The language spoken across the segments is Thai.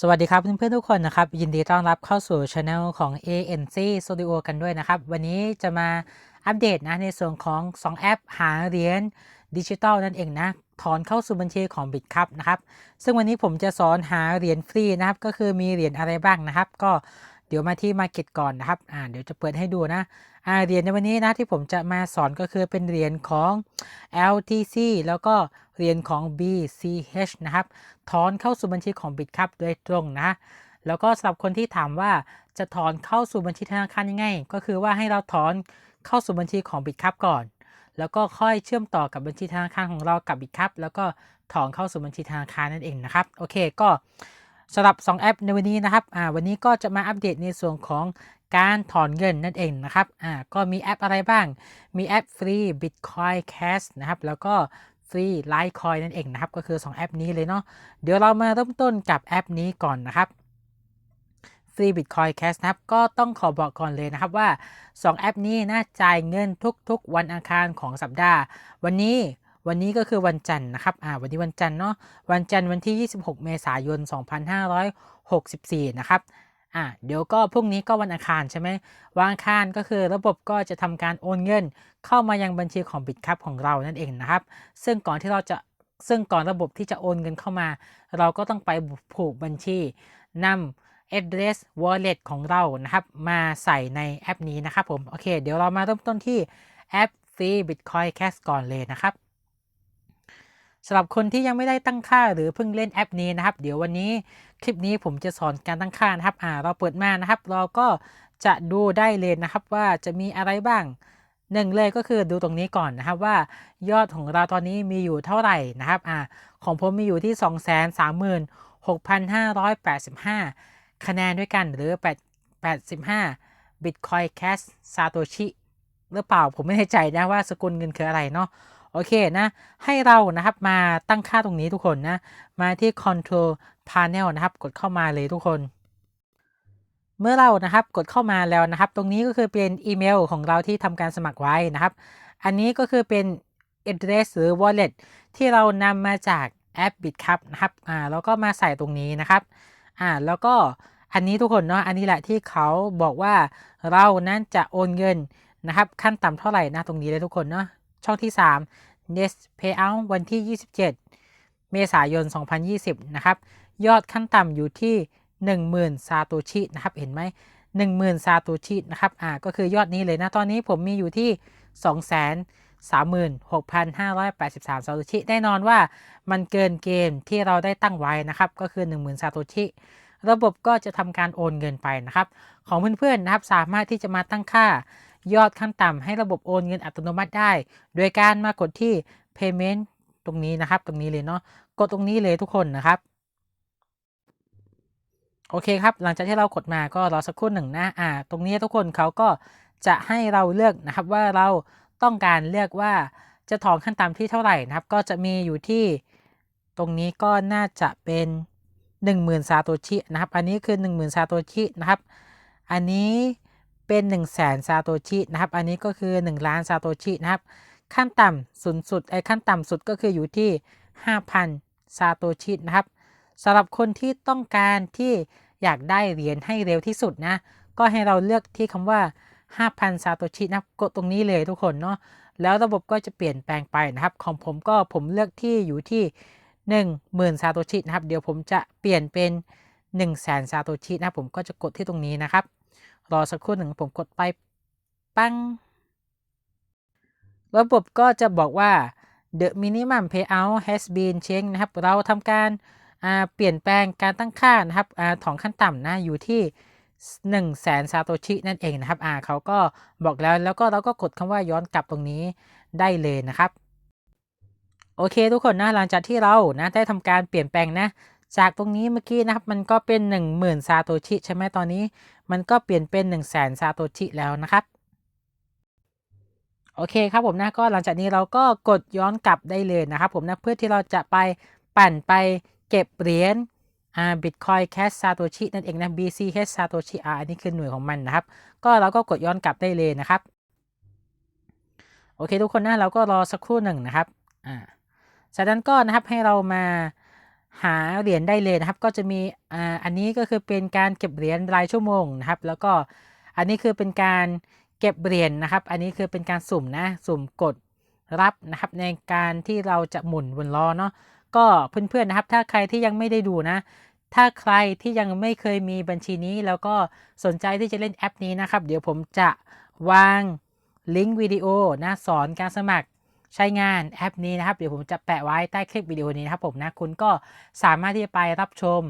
สวัสดีครับเพื่อนๆทุกคนนะครับ ยินดีต้อนรับเข้าสู่ช anel ของ ANC Studio กันด้วยนะครับ วันนี้จะมาอัปเดตนะในส่วนของ 2 แอปหาเหรียญดิจิตอลนั่นเองนะถอนเข้าสู่บัญชีของ Bitcup นะครับ ซึ่งวันนี้ผมจะสอนหาเหรียญฟรีนะครับ ก็คือมีเหรียญอะไรบ้างนะครับ ก็ ดี๋ยวมาที่ Market ก่อนนะครับอ่าเดี๋ยวจะเปิดให้ดูนะอ่าเหรียญในวันนี้นะที่ผมจะมาสอนก็คือเป็นเหรียญของ LTC แล้วก็เหรียญของ BCH นะครับถอนเข้าสู่บัญชีของ Bitcup โดยตรงนะแล้วก็สำหรับคนที่ถามว่าจะถอนเข้าสู่บัญชีธนาคารยังไง ก็คือว่าให้เราถอนเข้าสู่บัญชีของ Bitcup ก่อน แล้วก็ค่อยเชื่อมต่อกับบัญชีธนาคารของเรากับ Bitcup แล้วก็ถอนเข้าสู่บัญชีธนาคารนั่นเองนะครับโอเคก็ สำหรับ 2 แอปในวันนี้นะครับอ่าวันนี้ก็จะมาอัปเดตในส่วนของการถอนเงินนั่นเองนะครับอ่าก็มีแอปอะไรบ้าง มีแอปฟรี Bitcoin Cash นะครับ แล้วก็ฟรี Litecoin นั่นเองนะครับ ก็คือ 2 แอปนี้เลยเนาะ เดี๋ยวเรามาเริ่มต้นกับแอปนี้ก่อนนะครับฟรี Bitcoin Cash นะครับก็ต้องขอบอกก่อนเลยนะครับว่า 2 แอปนี้น่าจ่ายเงินทุกๆ วันอังคารของสัปดาห์ วันนี้ วันนี้ก็คือวันจันทร์นะครับ อ่า วันนี้วันจันทร์เนาะ วันจันทร์วันที่ 26 เมษายน 2564 นะครับ อ่า เดี๋ยวก็พรุ่งนี้ก็วันอังคารใช่ไหมวันอังคารก็คือระบบก็จะทำการโอนเงิน เข้ามายังบัญชีของ Bitcup ของเรานั่นเองนะครับ ซึ่งก่อนที่เราจะซึ่งก่อนระบบที่จะโอนเงินเข้ามา เราก็ต้องไปผูกบัญชีนำ address wallet ของเรานะครับ มาใส่ในแอปนี้นะครับผม โอเค เดี๋ยวเรามาเริ่มต้นที่แอปฟรี Bitcoin Cash ก่อนเลยนะครับ สำหรับคนที่ยังไม่ได้ตั้งค่าหรือเพิ่งเล่นแอปนี้นะครับ เดี๋ยววันนี้คลิปนี้ผมจะสอนการตั้งค่านะครับอ่าเราเปิดมานะครับ เราก็จะดูได้เลยนะครับว่าจะมีอะไรบ้างหนึ่งเลยก็คือดูตรงนี้ก่อนนะครับว่ายอดของเราตอนนี้มีอยู่เท่าไหร่นะครับอ่าของผมมีอยู่ที่ 2 3 6 5 8 5 คะแนนด้วยกันหรือ 8 85 Bitcoin Cash Satoshi หรือเปล่าผมไม่แน่ใจนะว่าสกุลเงินคืออะไรเนาะ โอเคนะ ให้เรานะครับมาตั้งค่าตรงนี้ทุกคนนะ มาที่ Control Panel นะครับ กดเข้ามาเลยทุกคน เมื่อเรานะครับกดเข้ามาแล้วนะครับ ตรงนี้ก็คือเป็นอีเมลของเราที่ทำการสมัครไว้นะครับ อันนี้ก็คือเป็น address หรือ wallet ที่เรานำมาจากแอป Bitcup นะครับ อ่า แล้วก็มาใส่ตรงนี้นะครับ อ่า แล้วก็อันนี้ทุกคนเนาะ อันนี้แหละที่เขาบอกว่าเรานั้นจะโอนเงินนะครับ ขั้นต่ำเท่าไหร่นะตรงนี้เลยทุกคนเนาะ ช่องที่ 3 next payout วันที่ 27 เมษายน 2020 นะครับ ยอดขั้นต่ำอยู่ที่ 10,000 ซาโตชินะครับ เห็นไหม10,000 ซาโตชินะครับ อ่า ก็คือยอดนี้เลยนะ ตอนนี้ผมมีอยู่ที่236,583 ซาโตชิแน่นอนว่ามันเกินเกณฑ์ที่เราได้ตั้งไว้นะครับ ก็คือ 10,000 ซาโตชิระบบก็จะทำการโอนเงินไปนะครับ ของเพื่อนๆนะครับ สามารถที่จะมาตั้งค่า ยอดขั้นต่ำให้ระบบโอนเงินอัตโนมัติได้ โดยการมากดที่ payment ตรงนี้นะครับ ตรงนี้เลยเนาะกดตรงนี้เลยทุกคนนะครับ โอเคครับ หลังจากที่เรากดมาก็รอสักครู่หนึ่งนะอ่า ตรงนี้ทุกคนเขาก็จะให้เราเลือกนะครับว่าเราต้องการเลือกว่าจะถอนขั้นต่ำที่เท่าไหร่นะครับ ก็จะมีอยู่ที่ตรงนี้ก็น่าจะเป็น 10,000 ซาโตชินะครับ อันนี้คือ 10,000 ซาโตชินะครับ อันนี้ เป็น 1 0 0 0 0แสนซาโตชินะครับ อันนี้ก็คือ 1 ล้านซาโตชินะครับ ขั้นต่ำสุดสุดไอ้ขั้นต่ำสุดก็คืออยู่ที่ 5,000ซาโตชินะครับสำหรับคนที่ต้องการที่อยากได้เหรียญให้เร็วที่สุดนะ ก็ให้เราเลือกที่คำว่า 5,000ซาโตชินะกดตรงนี้เลยทุกคนเนาะแล้วระบบก็จะเปลี่ยนแปลงไปนะครับของผมก็ผมเลือกที่อยู่ที่ 10,000ซาโตชินะครับ เดี๋ยวผมจะเปลี่ยนเป็น 1 0 0 0 0แสนซาโตชินะผมก็จะกดที่ตรงนี้นะครับ รอสักครู่หนึ่งผมกดไปปัง ระบบก็จะบอกว่า the minimum payout has been changed นะครับ เราทำการเปลี่ยนแปลงการตั้งค่านะครับอของขั้นต่ำนะอยู่ที่1 0 0 0 0แสนซาโตชินั่นเองนะครับอ่าเขาก็บอกแล้วแล้วก็เราก็กดคำว่าย้อนกลับตรงนี้ได้เลยนะครับ โอเคทุกคนนะหลังจากที่เรานะได้ทำการเปลี่ยนแปลงนะ จากตรงนี้เมื่อกี้นะครับมันก็เป็น 10,000 ซาโตชิใช่ไหมตอนนี้ มันก็เปลี่ยนเป็น1 0 0 0 0แสนซาโตชิแล้วนะครับโอเคครับผมนะก็หลังจากนี้เราก็กดย้อนกลับได้เลยนะครับผมนะเพื่อที่เราจะไปปั่นไปเก็บเหรียญอ่า Bitcoin Cash Satoshi นั่นเองนะ BCH Satoshi อ่าอันนี้คือหน่วยของมันนะครับ ก็เราก็กดย้อนกลับได้เลยนะครับ โอเคทุกคนนะเราก็รอสักครู่หนึ่งนะครับอ่าจากนั้นก็นะครับให้เรามา หาเหรียญได้เลยนะครับ ก็จะมีอ่าอันนี้ก็คือเป็นการเก็บเหรียญรายชั่วโมงนะครับ แล้วก็อันนี้คือเป็นการเก็บเหรียญนะครับ อันนี้คือเป็นการสุ่มนะ สุ่มกดรับนะครับ ในการที่เราจะหมุนบนล้อเนาะ ก็เพื่อนๆนะครับ ถ้าใครที่ยังไม่ได้ดูนะ ถ้าใครที่ยังไม่เคยมีบัญชีนี้ แล้วก็สนใจที่จะเล่นแอปนี้นะครับ เดี๋ยวผมจะวางลิงก์วิดีโอนะสอนการสมัคร ใช้งานแอปนี้นะครับ เดี๋ยวผมจะแปะไว้ใต้คลิปวิดีโอนี้นะครับผมนะคุณก็สามารถที่จะไปรับชม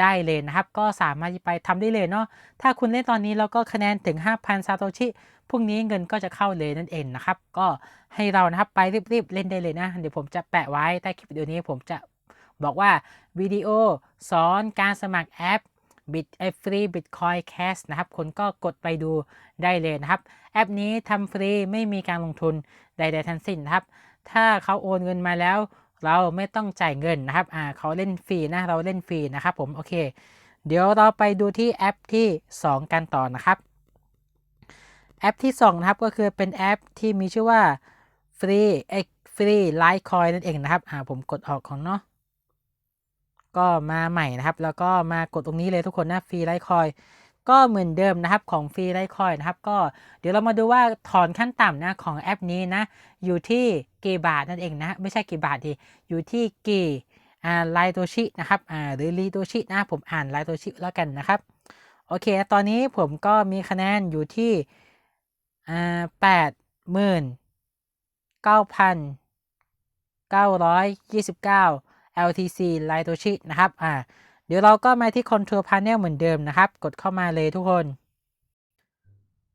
ได้เลยนะครับ ก็สามารถที่ไปทำได้เลยเนาะถ้าคุณเล่นตอนนี้แล้วก็คะแนนถึง 5,000 ซาโตชิพรุ่งนี้เงินก็จะเข้าเลยนั่นเองนะครับ ก็ให้เรานะครับไปรีบๆเล่นได้เลยนะ เดี๋ยวผมจะแปะไว้ใต้คลิปวิดีโอนี้ผมจะบอกว่าวิดีโอสอนการสมัครแอป บิตไอฟรีบิตคอยแคสนะครับคุณก็กดไปดูได้เลยนะครับ แอปนี้ทำฟรีไม่มีการลงทุนใดๆทั้งสิ้นนะครับ ถ้าเขาโอนเงินมาแล้ว เราไม่ต้องจ่ายเงินนะครับอ่าเขาเล่นฟรีนะเราเล่นฟรีนะครับผมโอเค เดี๋ยวเราไปดูที่แอปที่ 2 กันต่อนะครับแอปที่2นะครับก็คือเป็นแอปที่มีชื่อว่าฟรีไอฟรีไลท์คอยนั่นเองนะครับอ่าผมกดออกของเนาะ ก็มาใหม่นะครับ แล้วก็มากดตรงนี้เลยทุกคนนะฟรีไลคอยก็เหมือนเดิมนะครับของฟรีไลคอยนะครับ ก็เดี๋ยวเรามาดูว่าถอนขั้นต่ำนะของแอปนี้นะอยู่ที่กี่บาทนั่นเองนะ ไม่ใช่กี่บาทดีอยู่ที่กี่อ่าไลโตชินะครับอ่าหรือลีโตชินะผมอ่านไลโตชิแล้วกันนะครับโอเค ตอนนี้ผมก็มีคะแนนอยู่ที่อ่าแปดหมื่นเก้าพันเก้าร้อยยี่สิบเก้า LTC ไลโตชินะครับอ่าเดี๋ยวเราก็มาที่ Control Panel เหมือนเดิมนะครับ กดเข้ามาเลยทุกคน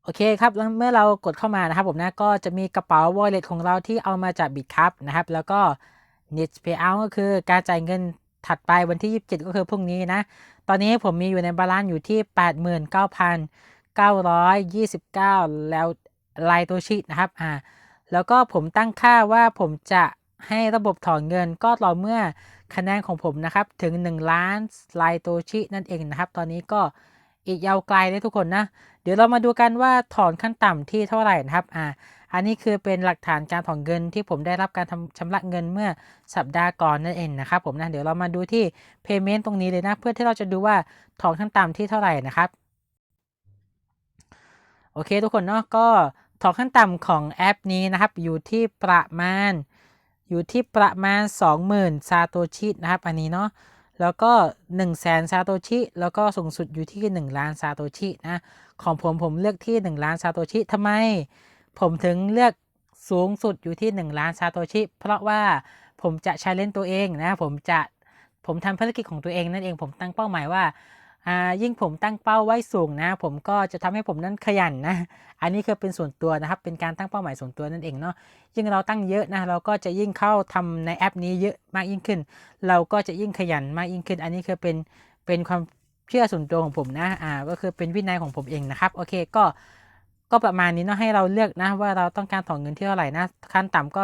โอเคครับแล้วเมื่อเรากดเข้ามานะครับผมนะก็จะมีกระเป๋า wallet ของเราที่เอามาจาก Bitcup นะครับ แล้วก็ Net Payout ก็คือการจ่ายเงินถัดไปวันที่ 27 ก็คือพรุ่งนี้นะ ตอนนี้ผมมีอยู่ในบาลานซ์อยู่ที่ 89,929 แล้วไลโตชินะครับ อ่า แล้วก็ผมตั้งค่าว่าผมจะ ให้ระบบถอนเงินก็ต่อเมื่อคะแนนของผมนะครับ ถึง 1 ล้านไลโตชินั่นเองนะครับ ตอนนี้ก็อีกยาวไกลเลยทุกคนนะ เดี๋ยวเรามาดูกันว่าถอนขั้นต่ำที่เท่าไหร่นะครับ อ่า อันนี้คือเป็นหลักฐานการถอนเงินที่ผมได้รับการทำชำระเงินเมื่อสัปดาห์ก่อนนั่นเองนะครับผมนะ เดี๋ยวเรามาดูที่ payment ตรงนี้เลยนะ เพื่อที่เราจะดูว่าถอนขั้นต่ำที่เท่าไหร่นะครับ โอเคทุกคนเนาะ ก็ถอนขั้นต่ำของแอปนี้นะครับ อยู่ที่ประมาณ อยู่ที่ประมาณ 20,000 ซาโตชินะครับ อันนี้เนาะแล้วก็ 1 0 0 0 0แสนซาโตชิ แล้วก็สูงสุดอยู่ที่ 1 ล้านซาโตชินะ ของผมผมเลือกที่ 1 ล้านซาโตชิทำไม ผมถึงเลือกสูงสุดอยู่ที่ 1 ล้านซาโตชิ เพราะว่าผมจะใช้เล่นตัวเองนะ ผมจะผมทำภารกิจของตัวเองนั่นเอง ผมตั้งเป้าหมายว่าอ่า ยิ่งผมตั้งเป้าไว้สูงนะ ผมก็จะทำให้ผมนั้นขยันนะ อันนี้คือเป็นส่วนตัวนะครับ เป็นการตั้งเป้าหมายส่วนตัวนั่นเองเนาะ ยิ่งเราตั้งเยอะนะ เราก็จะยิ่งเข้าทำในแอปนี้เยอะมากยิ่งขึ้น เราก็จะยิ่งขยันมากยิ่งขึ้น อันนี้คือเป็น เป็นความเชื่อส่วนตัวของผมนะ อ่า ก็คือเป็นวินัยของผมเองนะครับ โอเค ก็ ก็ประมาณนี้เนาะ ให้เราเลือกนะว่าเราต้องการถอนเงินที่เท่าไหร่นะ ขั้นต่ำก็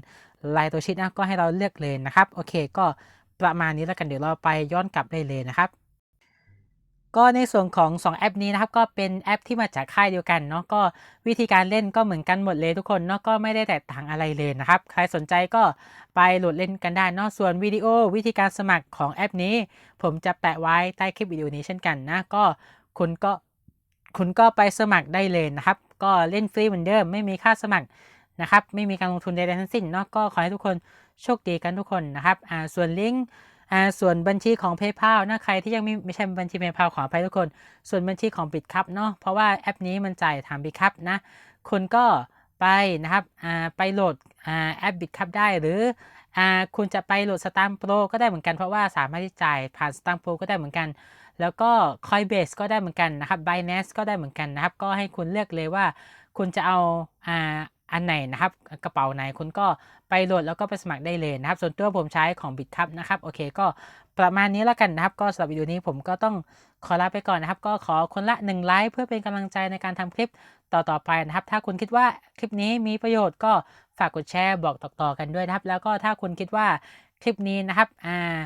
20,000ไลโตชิดนะ ก็ให้เราเลือกเลยนะครับ โอเค ก็ประมาณนี้แล้วกัน เดี๋ยวเราไปย้อนกลับได้เลยนะครับ ก็ในส่วนของ 2 แอปนี้นะครับก็เป็นแอปที่มาจากค่ายเดียวกันเนาะก็วิธีการเล่นก็เหมือนกันหมดเลยทุกคนเนาะก็ไม่ได้แตกต่างอะไรเลยนะครับ ใครสนใจก็ไปโหลดเล่นกันได้เนาะส่วนวิดีโอวิธีการสมัครของแอปนี้ ผมจะแปะไว้ใต้คลิปวิดีโอนี้เช่นกันนะก็คุณก็คุณก็ไปสมัครได้เลยนะครับ ก็เล่นฟรีเหมือนเดิมไม่มีค่าสมัครนะครับไม่มีการลงทุนใดๆทั้งสิ้นเนาะก็ขอให้ทุกคนโชคดีกันทุกคนนะครับอ่าส่วนลิงก์ อ่าส่วนบัญชีของ PayPal นะใครที่ยังไม่ไม่ใช่บัญชี PayPal ขออภัยทุกคน ส่วนบัญชีของ Bitcup เนาะเพราะว่าแอปนี้มันจ่ายทาง Bitcup นะคุณก็ไปนะครับอ่าไปโหลดอ่าแอป Bitcup ได้หรืออ่าคุณจะไปโหลด Stamp Pro ก็ได้เหมือนกันเพราะว่าสามารถที่จ่ายผ่าน Stamp Pro ก็ได้เหมือนกัน แล้วก็ Coinbase ก็ได้เหมือนกันนะครับ Binance ก็ได้เหมือนกันนะครับ ก็ให้คุณเลือกเลยว่าคุณจะเอาอ่า อันไหนนะครับกระเป๋าไหนคุณก็ไปโหลดแล้วก็ไปสมัครได้เลยนะครับ ส่วนตัวผมใช้ของ Bitcup นะครับโอเคก็ประมาณนี้แล้วกันนะครับ ก็สำหรับวิดีโอนี้ผมก็ต้องขอลาไปก่อนนะครับ ก็ขอคนละ1ไลค์เพื่อเป็นกำลังใจในการทำคลิปต่อๆไปนะครับ ถ้าคุณคิดว่าคลิปนี้มีประโยชน์ก็ฝากกดแชร์บอกต่อๆกันด้วยนะครับ แล้วก็ถ้าคุณคิดว่าคลิปนี้นะครับอ่า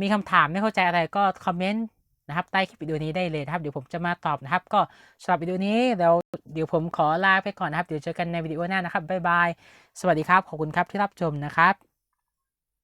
มีคำถามไม่เข้าใจอะไรก็คอมเมนต์ นะครับใต้คลิปวิดีโอนี้ได้เลยนะครับเดี๋ยวผมจะมาตอบนะครับ ก็สำหรับวิดีโอนี้เดี๋ยวเดี๋ยวผมขอลาไปก่อนนะครับ เดี๋ยวเจอกันในวิดีโอหน้านะครับบ๊ายบายสวัสดีครับขอบคุณครับที่รับชมนะครับ